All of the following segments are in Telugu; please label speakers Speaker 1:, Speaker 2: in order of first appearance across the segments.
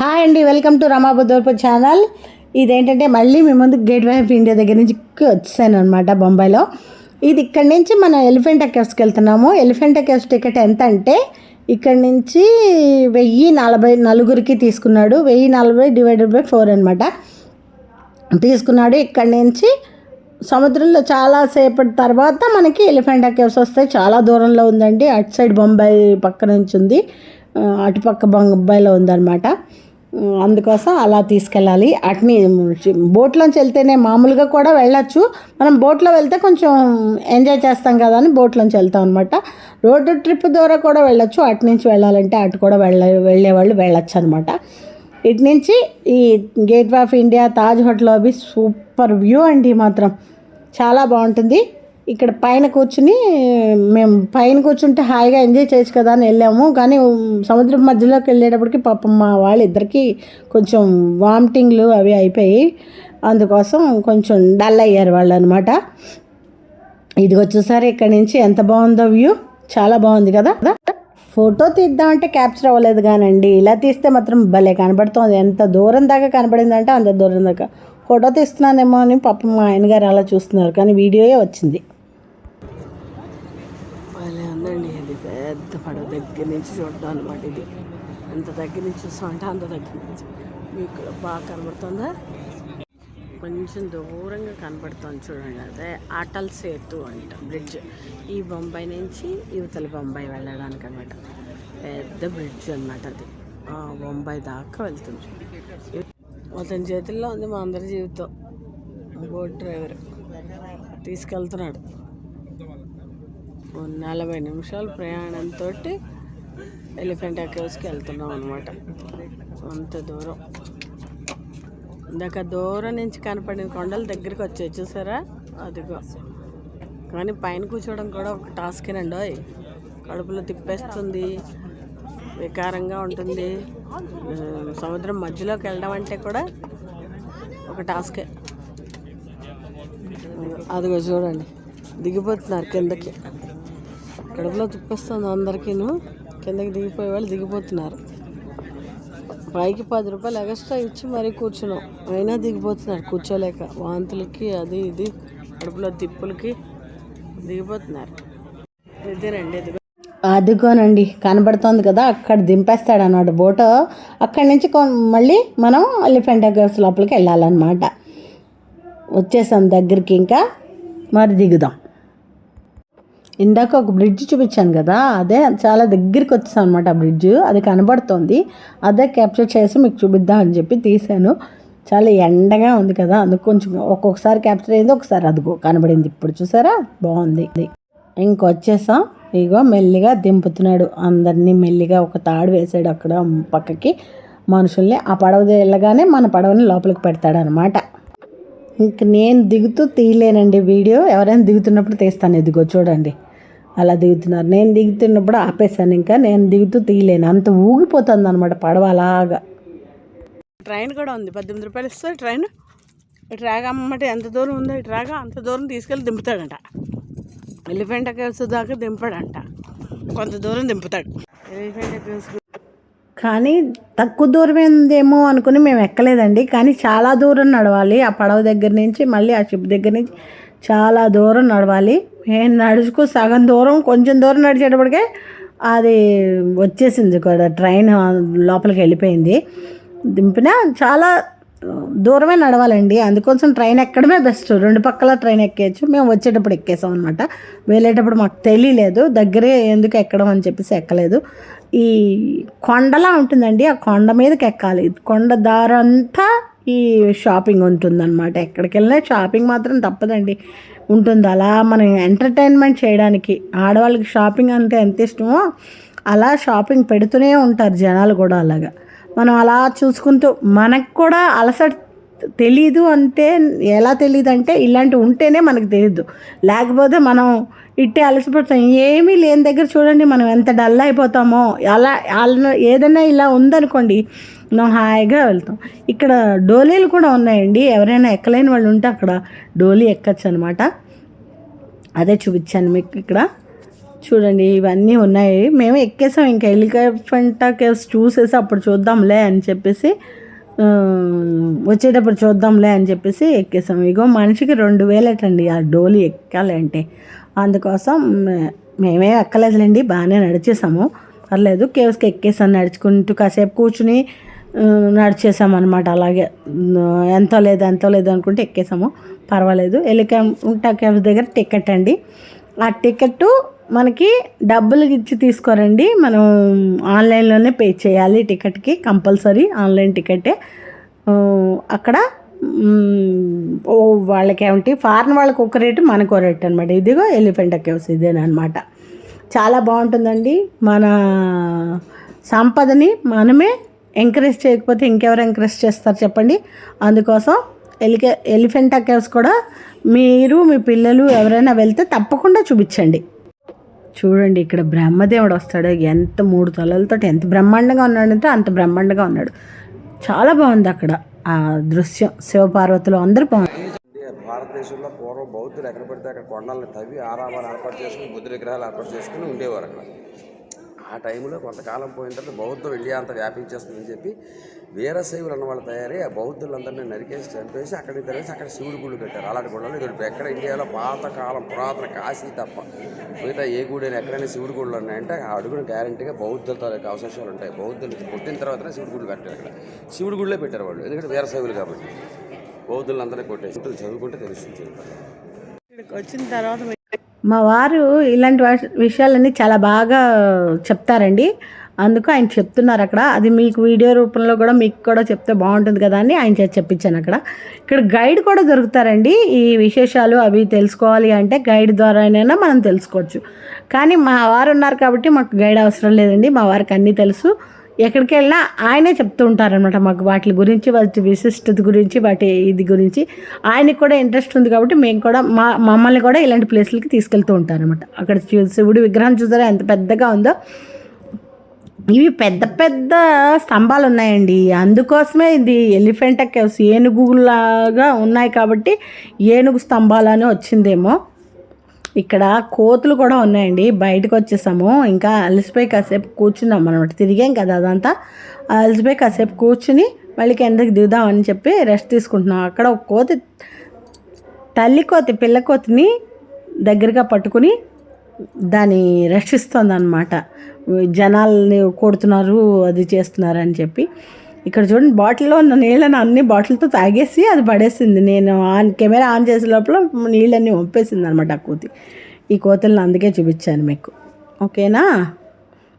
Speaker 1: హాయ్ అండి వెల్కమ్ టు రమాబుద్దోర్పు ఛానల్ ఇదేంటంటే మళ్ళీ మీ ముందు గేట్ వే ఆఫ్ ఇండియా దగ్గర నుంచి వచ్చాను అనమాట బొంబాయిలో. ఇది ఇక్కడ నుంచి మనం ఎలిఫెంటా కేవ్స్కి వెళ్తున్నాము. ఎలిఫెంటా కేవ్స్ టికెట్ ఎంత అంటే ఇక్కడ నుంచి వెయ్యి నలభై నలుగురికి తీసుకున్నాడు. వెయ్యి నలభై డివైడెడ్ బై ఫోర్ అనమాట తీసుకున్నాడు. ఇక్కడ నుంచి సముద్రంలో చాలా సేపటి తర్వాత మనకి ఎలిఫెంటా కేవ్స్ వస్తాయి చాలా దూరంలో ఉందండి. అటు సైడ్ బొంబాయి పక్క నుంచి ఉంది. అటుపక్క బొంబాయిలో ఉందన్నమాట. అందుకోసం అలా తీసుకెళ్ళాలి. అట్ని బోట్లోంచి వెళ్తేనే మామూలుగా కూడా వెళ్ళచ్చు. మనం బోట్లో వెళ్తే కొంచెం ఎంజాయ్ చేస్తాం కదా అని బోట్లోంచి వెళ్తాం అనమాట రోడ్డు ట్రిప్ ద్వారా కూడా వెళ్ళచ్చు. అటు నుంచి వెళ్ళాలంటే అటు కూడా వెళ్ళ వెళ్ళేవాళ్ళు వెళ్ళొచ్చు అనమాట ఇటు నుంచి ఈ gateway of India Taj hotel అవి సూపర్ వ్యూ అండి మాత్రం. చాలా బాగుంటుంది. ఇక్కడ పైన కూర్చుని మేము పైన కూర్చుంటే హాయిగా ఎంజాయ్ చేయొచ్చు కదా అని వెళ్ళాము. కానీ సముద్రం మధ్యలోకి వెళ్ళేటప్పటికి పాపం మా వాళ్ళిద్దరికి కొంచెం వామిటింగ్లు అవి అయిపోయి అందుకోసం కొంచెం డల్ అయ్యారు వాళ్ళు అనమాట ఇది వచ్చేసరి ఇక్కడ నుంచి ఎంత బాగుందో వ్యూ. చాలా బాగుంది కదా. ఫోటో తీద్దామంటే క్యాప్చర్ అవ్వలేదు కానండి. ఇలా తీస్తే మాత్రం భలే కనబడుతుంది. ఎంత దూరం దాకా కనబడిందంటే అంత దూరం దాకా. ఫోటో తీస్తున్నానేమో అని పాపం మా ఆయన గారు అలా చూస్తున్నారు. కానీ వీడియోయే వచ్చింది
Speaker 2: భలే ఉందండి ఇది పెద్ద పడవ దగ్గర నుంచి చూడడం అనమాట ఇది. ఎంత దగ్గర నుంచి చూస్తామంటే అంత దగ్గర నుంచి. మీకు బాగా కనబడుతుందా? కొంచెం దూరంగా కనబడుతుంది చూడండి అదే అటల్ సేతు అంట బ్రిడ్జ్. ఈ బొంబాయి నుంచి యువతల బొంబాయి వెళ్ళడానికి అనమాట పెద్ద బ్రిడ్జ్ అనమాట అది. బొంబాయి దాకా వెళ్తుంది. అతని చేతుల్లో ఉంది మా అందరి జీవితం. Boat driver. తీసుకెళ్తున్నాడు. నలభై నిమిషాల ప్రయాణంతో ఎలిఫెంట్ కేవ్స్కి వెళ్తున్నాం అనమాట అంత దూరం. ఇందాక దూరం నుంచి కనపడిన కొండల దగ్గరికి వచ్చాయి చూసారా? అదిగో. కానీ పైన కూర్చోవడం కూడా ఒక టాస్కేనండి ఓయ్. కడుపులో తిప్పేస్తుంది వికారంగా ఉంటుంది. సముద్రం మధ్యలోకి వెళ్ళడం అంటే కూడా ఒక టాస్కే. అదిగో చూడండి. దిగిపోతున్నారు కిందకి. కడుపులో తిప్పేస్తుంది అందరికీను. కిందకి దిగిపోయే వాళ్ళు దిగిపోతున్నారు. పైకి పది రూపాయలు ఎక్స్ట్రా ఇచ్చి మరీ కూర్చున్నాం. అయినా దిగిపోతున్నారు కూర్చోలేక. వాంతులకి అది ఇది కడుపులో తిప్పులకి దిగిపోతున్నారు. ఇదేనండి ఇది
Speaker 1: అదిగోనండి కనబడుతోంది కదా అక్కడ దింపేస్తాడు అన్నమాట బోటు. అక్కడి నుంచి కొ- మళ్ళీ మనం ఎలిఫెంటా గర్స్ లోపలికి వెళ్ళాలన్నమాట. వచ్చేసాం దగ్గరికి ఇంకా మరి దిగుదాం. ఇందాక ఒక బ్రిడ్జ్ చూపించాను కదా అదే చాలా దగ్గరికి వచ్చేసాం అనమాట ఆ బ్రిడ్జ్ అది కనబడుతోంది. అదే క్యాప్చర్ చేసి మీకు చూపిద్దాం అని చెప్పి తీశాను. చాలా ఎండగా ఉంది కదా అందుకు కొంచెం ఒక్కొక్కసారి క్యాప్చర్ అయింది ఒకసారి అదిగో కనబడింది. ఇప్పుడు చూసారా? బాగుంది. ఇంకొచ్చేసాం. ఇగో మెల్లిగా దింపుతున్నాడు. అందరినీ మెల్లిగా ఒక తాడు వేసాడు అక్కడ పక్కకి. మనుషుల్ని ఆ పడవ వెళ్ళగానే మన పడవని లోపలికి పెడతాడు అనమాట ఇంక నేను దిగుతూ తీయలేనండి వీడియో. ఎవరైనా దిగుతున్నప్పుడు తీస్తాను. ఇదిగో చూడండి. అలా దిగుతున్నారు. నేను దిగుతున్నప్పుడు ఆపేసాను ఇంకా. నేను దిగుతూ తీయలేను. అంత ఊగిపోతుంది అనమాట పడవ అలాగా
Speaker 2: ట్రైన్ కూడా ఉంది. పద్దెనిమిది రూపాయలు ఇస్తే ట్రైన్. ఇటు రాగా అమ్మట ఎంత దూరం ఉందో ఇటు రాగా అంత దూరం తీసుకెళ్ళి దింపుతాడంట. ఎలిఫెంట్ కేవ్స్ దాకా దింపాడంట. కొంత దూరం దింపుతాడు. ఎలిఫెంట్ కేవ్స్
Speaker 1: కానీ తక్కువ దూరం ఉందేమో అనుకుని మేము ఎక్కలేదండి. కానీ చాలా దూరం నడవాలి. ఆ పడవ దగ్గర నుంచి మళ్ళీ ఆ షిప్ దగ్గర నుంచి చాలా దూరం నడవాలి. నేను నడుచుకు సగం దూరం కొంచెం దూరం నడిచేటప్పటికే అది వచ్చేసింది కూడా ట్రైన్ లోపలికి వెళ్ళిపోయింది. దింపిన చాలా దూరమే నడవాలండి. అందుకోసం ట్రైన్ ఎక్కడమే బెస్ట్. రెండు పక్కల ట్రైన్ ఎక్కేయచ్చు. మేము వచ్చేటప్పుడు ఎక్కేసాం అనమాట వెళ్ళేటప్పుడు మాకు తెలియలేదు. దగ్గరే ఎందుకు ఎక్కడం అని చెప్పేసి ఎక్కలేదు. ఈ కొండలా ఉంటుందండి. ఆ కొండ మీదకి ఎక్కాలి. కొండ దారంతా ఈ షాపింగ్ ఉంటుందన్నమాట. ఎక్కడికి వెళ్ళినా షాపింగ్ మాత్రం తప్పదండి. ఉంటుంది. అలా మనం ఎంటర్టైన్మెంట్ చేయడానికి ఆడవాళ్ళకి షాపింగ్ అంటే ఎంత ఇష్టమో అలా షాపింగ్ పెడుతూనే ఉంటారు జనాలు కూడా అలాగా. మనం అలా చూసుకుంటూ మనకు కూడా అలసట తెలీదు అంటే ఎలా తెలియదు అంటే ఇలాంటివి ఉంటేనే మనకు తెలియదు లేకపోతే మనం ఇట్టే అలసిపోతాం. ఏమీ లేని దగ్గర చూడండి మనం ఎంత డల్ అయిపోతామో. అలా అలా ఏదైనా ఇలా ఉందనుకోండి మనం హాయిగా వెళ్తాం. ఇక్కడ డోలీలు కూడా ఉన్నాయండి. ఎవరైనా ఎక్కలేని వాళ్ళు ఉంటే అక్కడ డోలీ ఎక్కచ్చు అనమాట అదే చూపించాను మీకు ఇక్కడ. చూడండి ఇవన్నీ ఉన్నాయి. మేము ఎక్కేసాం ఇంకా ఎలిఫెంటా కేవ్స్ చూసేసి అప్పుడు చూద్దాంలే అని చెప్పేసి వచ్చేటప్పుడు చూద్దాంలే అని చెప్పేసి ఎక్కేసాం. ఇగో మనిషికి రెండు వేలేటండి ఆ డోలి ఎక్కాలంటే. అందుకోసం మే- మేమే ఎక్కలేదులేండి బాగానే నడిచేసాము. పర్లేదు కేవ్స్కి ఎక్కేసాను నడుచుకుంటూ కాసేపు కూర్చుని నడిచేసామన్నమాట. అనమాట అలాగే ఎంతో లేదు ఎంతో లేదు అనుకుంటే ఎక్కేసాము. పర్వాలేదు. ఎలికా కేవ్స్ దగ్గర టికెట్ అండి. ఆ టికెట్ మనకి డబ్బులు ఇచ్చి తీసుకోరండి. మనం ఆన్లైన్లోనే పే చేయాలి టికెట్కి కంపల్సరీ ఆన్లైన్ టికెటే. అక్కడ ఓ వాళ్ళకి ఏమిటి ఫారెన్ వాళ్ళకి ఒక రేటు మనకు ఒక రేటు అనమాట ఇదిగో ఎలిఫెంట్ కేవ్స్ ఇదేనమాట చాలా బాగుంటుందండి. మన సంపదని మనమే ఎంకరేజ్ చేయకపోతే ఇంకెవరు ఎంకరేజ్ చేస్తారు చెప్పండి. అందుకోసం ఎలికే ఎలిఫెంటా కేవ్స్ కూడా మీరు మీ పిల్లలు ఎవరైనా వెళ్తే తప్పకుండా చూపించండి. చూడండి ఇక్కడ బ్రహ్మదేవుడు వస్తాడు. ఎంత మూడు తలలతో ఎంత బ్రహ్మాండంగా ఉన్నాడంటే అంత బ్రహ్మాండంగా ఉన్నాడు. చాలా బాగుంది అక్కడ. ఆ దృశ్యం శివపార్వతులు అందరూ బాగుంది.
Speaker 3: భారతదేశంలో పూర్వం బౌద్ధులు ఎక్కడ పడితే అక్కడ కొండలను తవ్వి ఆరామాలు ఏర్పాటు చేసుకుని బుద్ధ విగ్రహాలు ఏర్పాటు చేసుకుని ఉండేవారు అక్కడ. ఆ టైంలో కొంతకాలం పోయిన తర్వాత బౌద్ధం ఇండియా అంతా వ్యాపించేస్తుందని చెప్పి వీరశైవులు అన్న వాళ్ళు తయారీ ఆ బౌద్ధులందరినీ నరికేసి చంపేసి అక్కడికి తరిగేసి అక్కడ శివుడి గుళ్ళు పెట్టారు. అలాంటి గుళ్ళు ఇక్కడ ఎక్కడ ఇండియాలో పాతకాలం పురాతన కాశీ తప్ప మిగతా ఏ గుడి అయినా ఎక్కడైనా శివుడి గుళ్ళు ఉన్నాయంటే ఆ అడుగున గ్యారంటీగా బౌద్ధులతో అవశేషాలు ఉంటాయి. బౌద్ధులు పుట్టిన తర్వాతనే శివుడి గుళ్ళు పెట్టారు అక్కడ. శివుడి గుళ్ళే పెట్టారు వాళ్ళు ఎందుకంటే వీరశైవులు కాబట్టి. బౌద్ధులందరినీ కొట్టేసి చదువుకుంటే తెలుస్తుంది.
Speaker 2: ఇక్కడికి వచ్చిన తర్వాత
Speaker 1: మా వారు ఇలాంటి విషయాలన్నీ చాలా బాగా చెప్తారండి. అందుకు ఆయన చెప్తున్నారు అక్కడ. అది మీకు వీడియో రూపంలో కూడా మీకు కూడా చెప్తే బాగుంటుంది కదా అని ఆయన చెప్పించాను అక్కడ. ఇక్కడ గైడ్ కూడా దొరుకుతారండి. ఈ విశేషాలు అవి తెలుసుకోవాలి అంటే గైడ్ ద్వారానైనా మనం తెలుసుకోవచ్చు. కానీ మా వారు ఉన్నారు కాబట్టి మాకు గైడ్ అవసరం లేదండి. మా వారికి అన్నీ తెలుసు. ఎక్కడికి వెళ్ళినా ఆయనే చెప్తూ ఉంటారనమాట మాకు వాటి గురించి వాటి విశిష్టత గురించి వాటి ఇది గురించి. ఆయనకి కూడా ఇంట్రెస్ట్ ఉంది కాబట్టి మేము కూడా మా మమ్మల్ని కూడా ఇలాంటి ప్లేస్లకి తీసుకెళ్తూ ఉంటారనమాట అక్కడ చూ- శివుడి విగ్రహం చూసారా ఎంత పెద్దగా ఉందో. ఇవి పెద్ద పెద్ద స్తంభాలు ఉన్నాయండి. అందుకోసమే ఇది ఎలిఫెంట్ కేవ్స్ ఏనుగులాగా ఉన్నాయి కాబట్టి ఏనుగు స్తంభాలు అని వచ్చిందేమో. ఇక్కడ కోతులు కూడా ఉన్నాయండి. బయటకు వచ్చేసాము. ఇంకా అలసిపోయి కాసేపు కూర్చున్నాం అనమాట తిరిగాం కదా అదంతా. అలసిపోయి కాసేపు కూర్చుని మళ్ళీ కిందకి దిగుదామని చెప్పి రెస్ట్ తీసుకుంటున్నాం. అక్కడ ఒక కోతి తల్లి కోతి పిల్ల కోతిని దగ్గరగా పట్టుకుని దాన్ని రక్షిస్తుంది అనమాట జనాల్ని కొడుతున్నారు అది చేస్తున్నారు అని చెప్పి. ఇక్కడ చూడండి బాటిల్లో ఉన్న నీళ్ళని అన్ని బాటిల్తో తాగేసి అది పడేసింది. నేను ఆన్ కెమెరా ఆన్ చేసే లోపల నీళ్ళన్నీ వంపేసింది అనమాట ఆ కోతి. ఈ కోతులను అందుకే చూపించాను మీకు. ఓకేనా?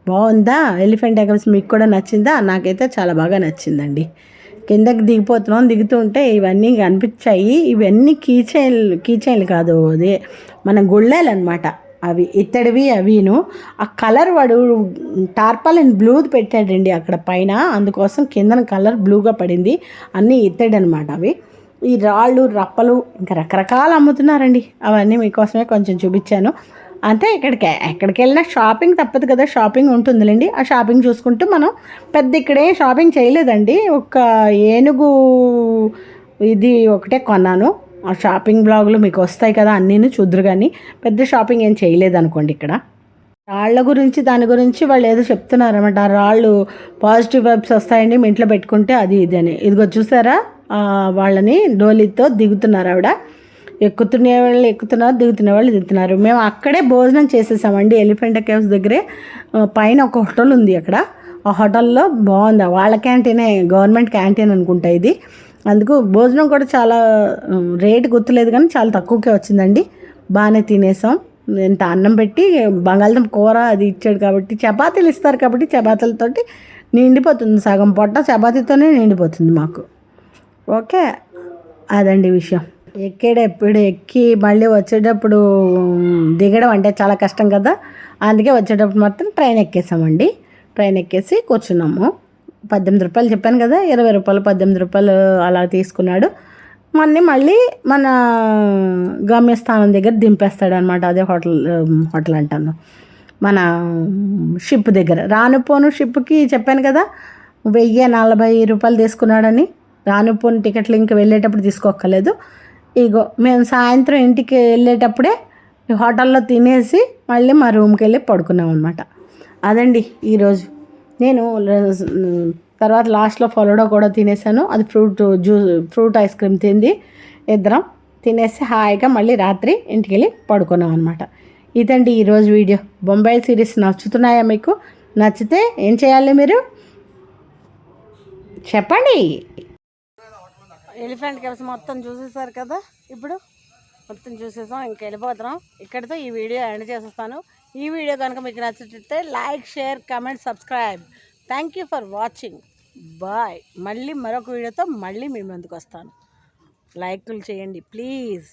Speaker 1: బాగుందా? ఎలిఫెంట్ ఎగల్స్ మీకు కూడా నచ్చిందా? నాకైతే చాలా బాగా నచ్చిందండి. కిందకి దిగిపోతున్నాం దిగుతూ ఉంటే ఇవన్నీ కనిపించాయి. ఇవన్నీ కీచైన్లు కీచైన్లు కాదు అదే మన గుళ్ళేలు అనమాట అవి ఇత్తడివి అవిను. ఆ కలర్ వాడు టార్పాలిన్ బ్లూ పెట్టాడండి అక్కడ పైన. అందుకోసం కిందన కలర్ బ్లూగా పడింది. అన్నీ ఇత్తడి అనమాట అవి. ఈ రాళ్ళు రప్పలు ఇంకా రకరకాలు అమ్ముతున్నారండి. అవన్నీ మీకోసమే కొంచెం చూపించాను. అంతే ఇక్కడికి. ఎక్కడికి వెళ్ళినా షాపింగ్ తప్పదు కదా. షాపింగ్ ఉంటుందిలేండి. ఆ షాపింగ్ చూసుకుంటూ మనం పెద్ద ఇక్కడే షాపింగ్ చేయలేదండి. ఒక ఏనుగు ఇది ఒకటే కొన్నాను. ఆ షాపింగ్ బ్లాగులు మీకు వస్తాయి కదా అన్నీ చూద్దరు కానీ పెద్ద షాపింగ్ ఏం చేయలేదనుకోండి ఇక్కడ. రాళ్ళ గురించి దాని గురించి వాళ్ళు ఏదో చెప్తున్నారు అనమాట రాళ్ళు పాజిటివ్ వైబ్స్ వస్తాయండి మీ ఇంట్లో పెట్టుకుంటే అది ఇది అని. ఇదిగో చూసారా? వాళ్ళని డోలీతో దిగుతున్నారు ఆవిడ. ఎక్కుతున్న వాళ్ళు ఎక్కుతున్నారు దిగుతున్న వాళ్ళు దిగుతున్నారు. మేము అక్కడే భోజనం చేసేసామండి ఎలిఫెంట్ కేవ్స్ దగ్గరే. పైన ఒక హోటల్ ఉంది అక్కడ. ఆ హోటల్లో బాగుంది. వాళ్ళ క్యాంటీనే గవర్నమెంట్ క్యాంటీన్ అనుకుంటా ఇది. అందుకు భోజనం కూడా చాలా రేటు గుర్తులేదు కానీ చాలా తక్కువకే వచ్చిందండి. బాగానే తినేసాం. ఇంత అన్నం పెట్టి బంగాళదుంప కూర అది ఇచ్చాడు కాబట్టి చపాతీలు ఇస్తారు కాబట్టి చపాతీలతోటి నిండిపోతుంది సగం పొట్ట చపాతీతోనే నిండిపోతుంది మాకు. ఓకే అదండి విషయం. ఎక్కేటప్పుడు ఎక్కి మళ్ళీ వచ్చేటప్పుడు దిగడం అంటే చాలా కష్టం కదా. అందుకే వచ్చేటప్పుడు మాత్రం ట్రైన్ ఎక్కేసామండి. ట్రైన్ ఎక్కేసి కూర్చున్నాము. పద్దెనిమిది రూపాయలు చెప్పాను కదా ఇరవై రూపాయలు పద్దెనిమిది రూపాయలు అలా తీసుకున్నాడు. మన్ని మళ్ళీ మన గమ్యస్థానం దగ్గర దింపేస్తాడు అనమాట అదే హోటల్ హోటల్ అంటాను. మన షిప్ దగ్గర. రానుపోను షిప్కి చెప్పాను కదా వెయ్యి నలభై రూపాయలు తీసుకున్నాడని. రానుపోను టికెట్లు ఇంకా వెళ్ళేటప్పుడు తీసుకోక్కర్లేదు. ఇగో మేము సాయంత్రం ఇంటికి వెళ్ళేటప్పుడే హోటల్లో తినేసి మళ్ళీ మా రూమ్కి వెళ్ళి పడుకున్నాం అనమాట అదండి ఈరోజు. నేను తర్వాత లాస్ట్లో ఫలోడో కూడా తినేసాను. అది fruit juice fruit ice cream తింది ఇద్దరం. తినేసి హాయిగా మళ్ళీ రాత్రి ఇంటికి వెళ్ళి పడుకున్నాం అనమాట ఇదండి ఈరోజు వీడియో. బొంబాయి సిరీస్ నచ్చుతున్నాయా మీకు? నచ్చితే ఏం చేయాలి మీరు? చెప్పండి. ఎలిఫెంట్ కేవ్స్ మొత్తం చూసేసారు కదా ఇప్పుడు? మొత్తం చూసేసాం ఇంక వెళ్ళిపోతున్నాం ఇక్కడితో ఈ వీడియో ఎండ్ చేసేస్తాను. ఈ వీడియో కనుక మీకు నచ్చితే like share comment subscribe. Thank you for watching bye మళ్ళీ మరొక వీడియోతో మళ్ళీ మీ ముందుకు వస్తాను. లైకులు చేయండి ప్లీజ్